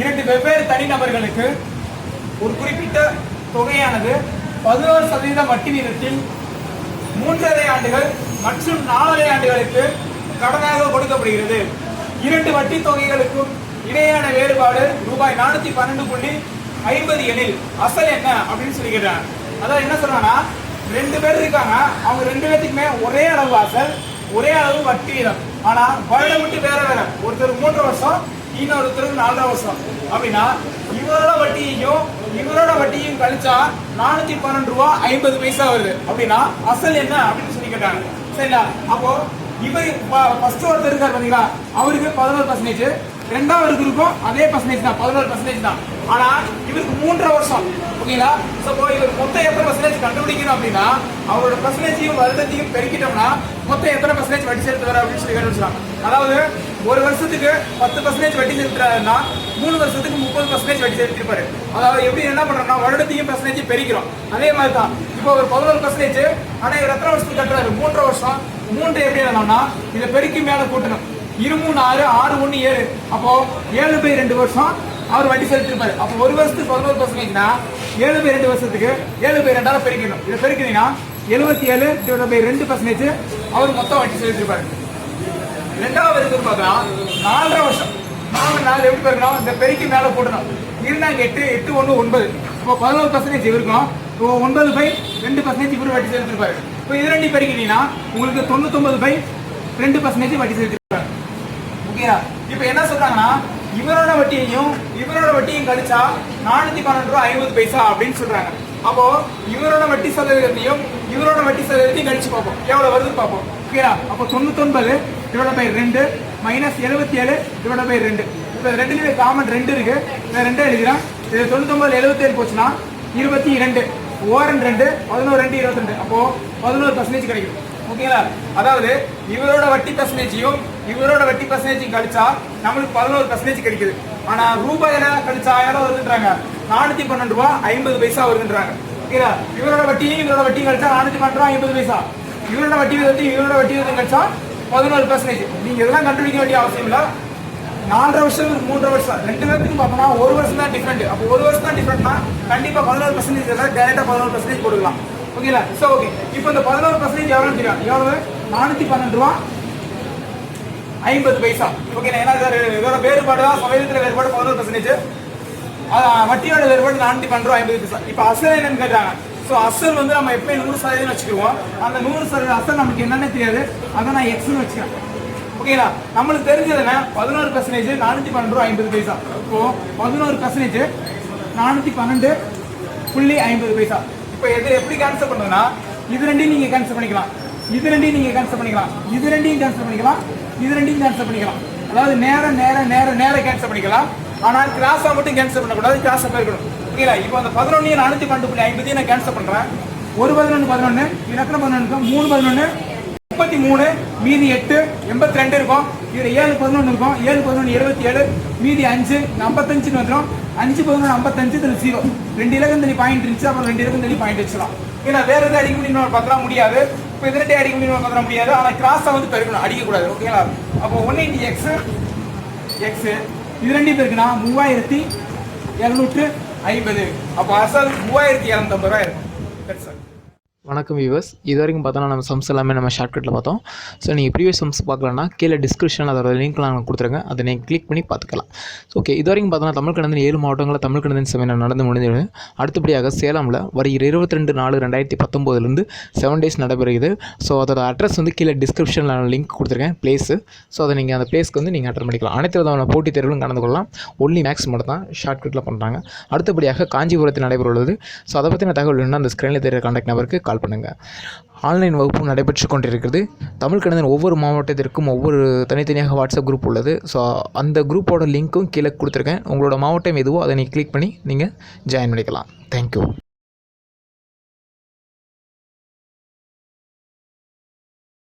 இரண்டு வெவ்வேறு தனிநபர்களுக்கு ஒரு குறிப்பிட்ட தொகையானது பதினோரு சதவீதம் வட்டி வீதத்தில் மூன்றரை ஆண்டுகள் மற்றும் நாலரை ஆண்டுகளுக்கு கடனாக கொடுக்கப்படுகிறது. இரண்டு வட்டி தொகைகளுக்கும் இடையான வேறுபாடு ரூபாய் நானூத்தி பன்னெண்டு புள்ளி ஐம்பது எனில் அசல் என்ன அப்படின்னு சொல்லிக்கிறார். அதாவது என்ன சொல்றாங்கன்னா ரெண்டு பேர் இருக்காங்க. அவங்க ரெண்டு பேர்த்துக்குமே ஒரே அளவு அசல் ஒரே அளவு வட்டி வீதம். ஆனா வருடம் விட்டு வேற வேற. ஒருத்தர் மூன்று வருஷம் இன்னொருத்தருக்கு நாலரை வருஷம். அப்படின்னா இவரோட வட்டியையும் இவரோட வட்டியும் கழிச்சா நானூத்தி பன்னெண்டு ரூபா ஐம்பது பைசா வருது. அப்படின்னா அசல் என்ன அப்படின்னு சொல்லி கேட்டாங்க. சரிங்களா? அப்போ இவர் ஃபர்ஸ்ட் ஒருத்தர் இருக்கார் பாத்தீங்களா? அவருக்கு பதினோரு பர்சன்டேஜ் ரெண்டாவது இருக்கும் அதே பர்சன்டேஜ் தான். பதினோரு பர்சன்டேஜ் தான். ஆனா இவருக்கு மூன்றரை வருஷம். ஓகேங்களா? சப்போ இவர் மொத்தம் எத்தனை பர்சன்டேஜ் கண்டுபிடிக்கணும் அப்படின்னா அவரோட பர்சன்டேஜையும் வருடத்தையும் பெருக்கிட்டோம்னா மொத்தம் எத்தனை பர்சன்டேஜ் வட்டி வர அப்படின்னு சொல்லி கண்டுபிடிச்சலாம் அதாவது ஒரு வருஷத்துக்கு பத்து பர்சன்டேஜ் வட்டி செலுத்துறாருன்னா மூணு வருஷத்துக்கு முப்பது பர்சன்டேஜ் வட்டி செலுத்திருப்பாரு. அதாவது எப்படி என்ன பண்றோம்னா வருடத்தையும் பர்சன்டேஜ் பெருக்கிறோம். அதே மாதிரி தான் இப்போ ஒரு பதினோரு பர்சன்டேஜ் ஆனா இவர் எத்தனை வருஷத்துக்கு கட்டுறாரு? மூன்றரை வருஷம். மூன்று எப்படி என்னன்னா இதை பெருக்கி மேல கூட்டணும். இரு மூணு ஆறு ஆறு ஒன்று ஏழு. அப்போ ஏழு பை ரெண்டு வருஷம் அவர் வட்டி செலுத்திருப்பாரு. அப்போ ஒரு வருஷத்துக்கு பதினோரு பர்சன்டேஜ்னா ஏழு பை ரெண்டு வருஷத்துக்கு ஏழு பை ரெண்டால பெருக்கணும் இதை பெருக்கினீங்கன்னா எழுபத்தி ஏழு டிவைட் பை ரெண்டு பர்சன்டேஜ் அவர் மொத்தம் வட்டி செலுத்திருப்பாரு. ரெண்டாவது இருக்கு பார்க்கலாம் நாலரை வருஷம். நாலு நாள் எப்படி பெருக்கணும் இந்த பெருக்கி மேலே போடணும் இருந்தாங்க எட்டு எட்டு ஒன்று ஒன்பது. இப்போ பதினோரு பர்சன்டேஜ் இருக்கும். இப்போ ஒன்பது பை ரெண்டு பர்சன்டேஜ் இவரு வட்டி செலுத்திருப்பாரு. இப்போ இது ரெண்டு பெருக்கிட்டீங்கன்னா உங்களுக்கு தொண்ணூத்தொன்பது பை ரெண்டு பர்சன்டேஜ் வட்டி செலுத்திருப்பாரு. ஓகேயா இப்போ என்ன சொல்றாங்கன்னா இவரோட வட்டியையும் இவரோட வட்டியும் கழிச்சா நானூத்தி பன்னெண்டு ரூபா ஐம்பது பைசா அப்படின்னு சொல்றாங்க. அப்போ இவரோட வட்டி சதவீதத்தையும் இவரோட வட்டி சதவீதத்தையும் கழிச்சு பார்ப்போம். எவ்வளவு வருது பார்ப்போம். ஓகேயா அப்போ தொண்ணூத்தொன்பது டிவைட் பை ரெண்டு மைனஸ் எழுபத்தி ஏழு டிவைட் பை ரெண்டு. இப்போ ரெண்டுலேயுமே காமன் ரெண்டு இருக்கு. நான் ரெண்டே எழுதிக்கிறேன் இது தொண்ணூத்தொம்பது எழுபத்தேழு போச்சுன்னா இருபத்தி ரெண்டு ஓரன் ரெண்டு பதினோரு ரெண்டு இருபத்தி ரெண்டு. அப்போ பதினோரு பர்சன்டேஜ் கிடைக்கும். ஓகேங்களா அதாவது இவரோட வட்டி பர்சன்டேஜையும் இவரோட வட்டி பர்சன்டேஜையும் கழிச்சா நம்மளுக்கு பதினோரு பர்சன்டேஜ் கிடைக்குது. ஆனா ரூபாயில கழிச்சா ஆயிரம் வருதுன்றாங்க? நானூத்தி பன்னெண்டு ரூபா ஐம்பது பைசா வருதுன்றாங்க ஓகேங்களா இவரோட வட்டியும் இவரோட வட்டியும் கழிச்சா நானூத்தி பன்னெண்டு ரூபா ஐம்பது பைசா. இவரோட வட்டி விதத்தையும் இவரோட வட்டி விதத்தையும் கழிச்சா பதினோரு பர்சன்டேஜ் நீங்க இதெல்லாம் கண்டுபிடிக்க வேண்டிய அவசியம் இல்லை. நாலரை வருஷம் மூன்றரை வருஷம். ரெண்டு பேருக்கும் பார்த்தோம்னா ஒரு வருஷம் தான் டிஃப்ரெண்ட் அப்போ ஒரு வருஷம் தான் டிஃப்ரெண்ட்னா கண்டிப்பா பதினோரு பர்சன்டேஜ் டேரக்டா பதினோரு பர்சன்டேஜ் கொடுக்கலாம் ஓகேங்களா? ஸோ ஓகே இப்போ இந்த பதினோரு பர்சன்டேஜ் எவ்வளோ தெரியும்? எவ்வளவு? நானூற்றி பன்னெண்டு ரூபா ஐம்பது பைசா. ஓகேண்ணா? ஏன்னா இதோட வேறுபாடு தான் சமயத்தில் வேறுபாடு பதினோரு பர்சன்டேஜ் வட்டியோட வேறுபாடு நானூற்றி பன்னெண்டு ரூபா ஐம்பது பைசா. இப்போ அசல் என்னன்னு கேட்டாங்க. ஸோ அசல் வந்து நம்ம எப்பயும் நூறு சதவீதம் வச்சுக்குவோம். அந்த நூறு சதவீதம் அசல் நமக்கு என்னன்னு தெரியாது. அதை நான் எக்ஸ்னு வச்சுக்கிறேன். ஓகேங்களா நம்மளுக்கு தெரிஞ்சது என்ன? பதினோரு பர்சன்டேஜ் நானூற்றி பன்னெண்டு ரூபா ஐம்பது பைசா. இப்போ பதினோரு பர்சன்டேஜ் நானூற்றி பன்னெண்டு புள்ளி ஐம்பது பைசா. இப்போ எது எப்படி கேன்சல் பண்ணுங்கன்னா இது ரெண்டையும் நீங்கள் கேன்சல் பண்ணிக்கலாம். இது ரெண்டையும் நீங்கள் கேன்சல் பண்ணிக்கலாம். இது ரெண்டையும் கேன்சல் பண்ணிக்கலாம். இது ரெண்டையும் கேன்சல் பண்ணிக்கலாம். அதாவது நேரம் நேரம் நேரம் நேரம் கேன்சல் பண்ணிக்கலாம். ஆனால் கிராஸாக மட்டும் கேன்சல் பண்ணக்கூடாது கிராஸாக போயிருக்கணும் ஓகேங்களா இப்போ அந்த பதினொன்று நானூற்றி பன்னெண்டு புள்ளி ஐம்பதையும் நான் கேன்சல் பண்ணுறேன் ஒரு பதினொன்று பதினொன்று இலக்கணம் பதினொன்று மூணு பதினொன்று முப்பத்தி மூணு மீதி எட்டு எண்பத்தி ரெண்டு இருக்கும். இதில் ஏழு பதினொன்று இருக்கும். ஏழு பதினொன்று இருபத்தி ஏழு மீதி அஞ்சு ஐம்பத்தஞ்சுன்னு வந்துடும். அஞ்சு பதினொன்று ஐம்பத்தஞ்சு இதில் ஜீரோ ரெண்டு இலக்கம் தண்ணி பாயிண்ட் இருந்துச்சு அப்புறம் ரெண்டு இலக்கம் தண்ணி பாயிண்ட் வச்சுக்கலாம் ஏன்னா வேற எதாவது அடிக்க முடியும் பார்த்தலாம் முடியாது. இப்போ இதனட்டே அடிக்க முடியும் பார்த்தலாம் முடியாது. ஆனால் கிராஸாக வந்து பெருக்கணும் அடிக்கக்கூடாது ஓகேங்களா அப்போ ஒன் எயிட்டி எக்ஸு எக்ஸு இது ரெண்டு பெருக்குனா மூவாயிரத்தி இரநூற்று ஐம்பது அப்போ அசல் மூவாயிரத்தி இரநூத்தம்பது ரூபாய் இருக்கும் சார். வணக்கம் வியூவர்ஸ் இது வரைக்கும் பார்த்தோன்னா நம்ம சம்ஸ் எல்லாமே நம்ம ஷார்ட்கட்டில் பார்த்தோம். ஸோ நீங்கள் ப்ரீவியஸ் சம்ஸ் பார்க்கலன்னா கீழே டிஸ்கிரிப்ஷன் அதோட லிங்க்லாம் நான் கொடுத்துருங்க. அதை நீங்கள் கிளிக் பண்ணி பார்த்துக்கலாம். ஸோ ஓகே இது வரைக்கும் பார்த்தோன்னா தமிழ் கடந்த ஏழு மாவட்டங்களில் தமிழ் கடந்த செமினார் நடந்து முடிஞ்சது அடுத்தபடியாக சேலமில் வருகிற இருபத்தி ரெண்டு நாலு ரெண்டாயிரத்தி பத்தொம்போதுலேருந்து செவன் டேஸ் நடைபெறுகிறது. ஸோ அதோட அட்ரஸ் வந்து கீழே டிஸ்கிரிப்ஷனில் நான் லிங்க் கொடுத்துருக்கேன் பிளேஸு ஸோ அதை நீங்கள் அந்த பிளேஸ்க்கு வந்து நீங்கள் அட்டன் பண்ணிக்கலாம். அனைத்து விதமான போட்டித் தேர்வுகளும் கலந்து கொள்ளலாம். ஒன்லி மேக்ஸ் மட்டும் தான் ஷார்ட்கட்டில் பண்ணுறாங்க அடுத்தபடியாக காஞ்சிபுரத்தில் நடைபெறுவது ஸோ அதை பற்றின தகவல் வேணும்னா அந்த ஸ்க்ரீனில் தெரிய கான்டாக்ட் நம்பருக்கு கால் பண்ணுங்கள் ஆன்லைன் வகுப்பும் நடைபெற்று கொண்டிருக்கிறது. தமிழ் கணிதன் ஒவ்வொரு மாவட்டத்திற்கும் ஒவ்வொரு தனித்தனியாக வாட்ஸ்அப் குரூப் உள்ளது. ஸோ அந்த குரூப்போட லிங்க்கும் கீழே கொடுத்துருக்கேன். உங்களோட மாவட்டம் எதுவோ அதை நீங்கள் கிளிக் பண்ணி நீங்கள் ஜாயின் பண்ணிக்கலாம். தேங்க்யூ